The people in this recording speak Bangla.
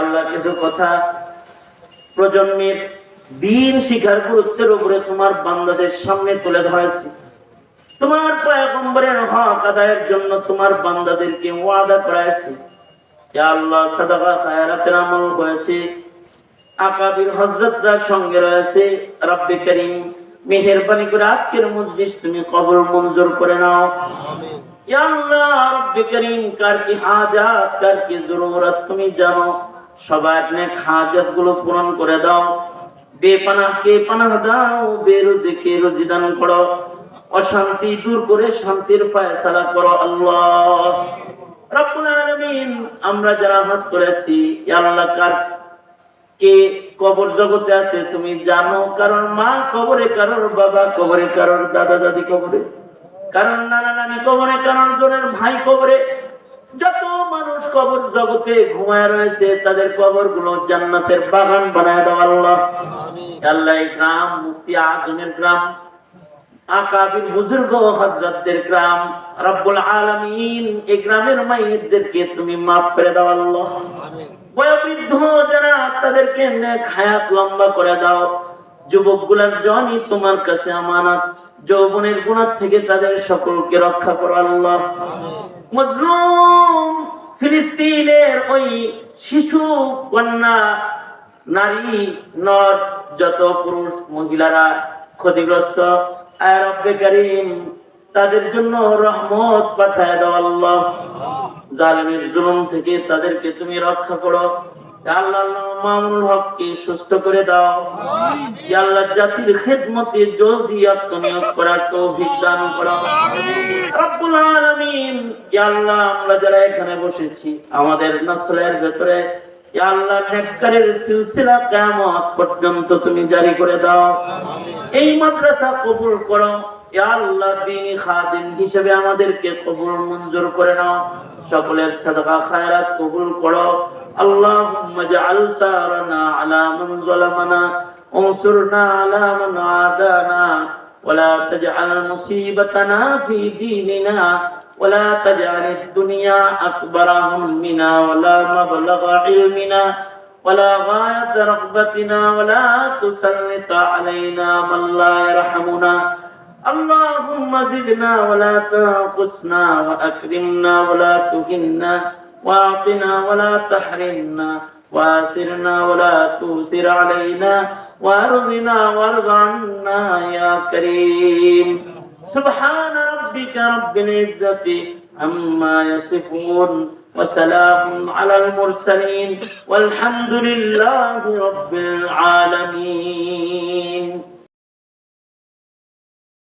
আল্লাহ কিছু কথা প্রজন্মের দিন শিখার গুরুত্বের উপরে তোমার বান্দাদের সামনে তুলে ধরেছি। তোমার পয়গম্বরের হক আদায়ের জন্য তোমার বান্দাদেরকে ওয়াদা করাইছি। আল্লাহ সাদাকা খায়রাতের আমল হয়েছে আকাবির হজরতরা সঙ্গে রয়েছে। রব্বে করিম মেহেরবানি করে আজকের মজলিস তুমি কবর মঞ্জুর করে নাও। ইয়া আল্লাহ রব্বে করিম কার কি হাজাত কার কি জরুরত তুমি জানো। সবার নেক হাজাতগুলো পূরণ করে দাও। বেপানাহ কে পানাহ দাও, বেরোজে কে করো। অশান্তি দূর করে শান্তির ফয়সালা করো আল্লাহ। রব্বুল আলামিন, আমরা যারা হাত তুলেছি আল্লাহ কার কে কবর জগতে আছে তুমি জানো কারণ মা কবরে, কারোর বাবা কবরে, কারোর দাদা দাদি কবরে কারণ নানা নানি কবরে কারণ জনের ভাই কবরে যত মানুষ কবর জগতে ঘুমায় রয়েছে তাদের কবরগুলো জান্নাতের বাগান বানায় দাও আল্লাহ। আল্লাহ গ্রাম মুফতি আজমের গ্রাম আকাবির বুজুর্গ হজরতদের গ্রাম রব্বুল আলামিন এই গ্রামের মাইয়িতদেরকে তুমি মাফ করে দাও আল্লাহ। বয়োবৃদ্ধ যারা তাদেরকে নেক হায়াত লম্বা করে দাও। যুবকগুলার জনই তোমার কাছে আমানত যৌবনের গুণার থেকে তাদের সকলকে রক্ষা করো আল্লাহ। মজলুম ফিলিস্তিনের ওই শিশু, কন্যা, নারী, নর, যত পুরুষ, মহিলারা ক্ষতিগ্রস্ত। করিম, তাদের জন্য রহমত পাঠায় দাও আল্লাহ। জালিমের জুলুম থেকে তাদেরকে তুমি রক্ষা করো। আল্লাহ আল্লাহ মামুনুল হককে সুস্থ করে দাও। আল্লাহ জাতির খেদমতে জলদি আত্মনিয়োগ করার তৌফিক দান করো। রব্বুল আলামিন আল্লাহ আমরা যারা এখানে বসেছি আমাদের নসলের ভেতরে আল্লাহ নেককারের সিলসিলা কিয়ামত পর্যন্ত তুমি জারি করে দাও। এই মাদ্রাসা কবুল করো। আল্লাহ দিনী খাদিম হিসেবে আমাদেরকে কবুল মঞ্জুর করে নাও। সকলের সাদকা খায়রাত কবুল করো। اللهم اجعل سارنا على من ظلمنا انصرنا على من عادانا ولا تجعل مصيبتنا في ديننا ولا تجعل الدنيا أكبر همنا ولا مبلغ علمنا ولا غاية رغبتنا ولا تسلط علينا من لا يرحمنا اللهم زدنا ولا تنقصنا وأكرمنا ولا تهنا واعطنا ولا تحرمنا وآثرنا ولا تؤثر علينا وارضنا وارض عنا يا كريم سبحان ربك رب العزة عما يصفون وسلام على المرسلين والحمد لله رب العالمين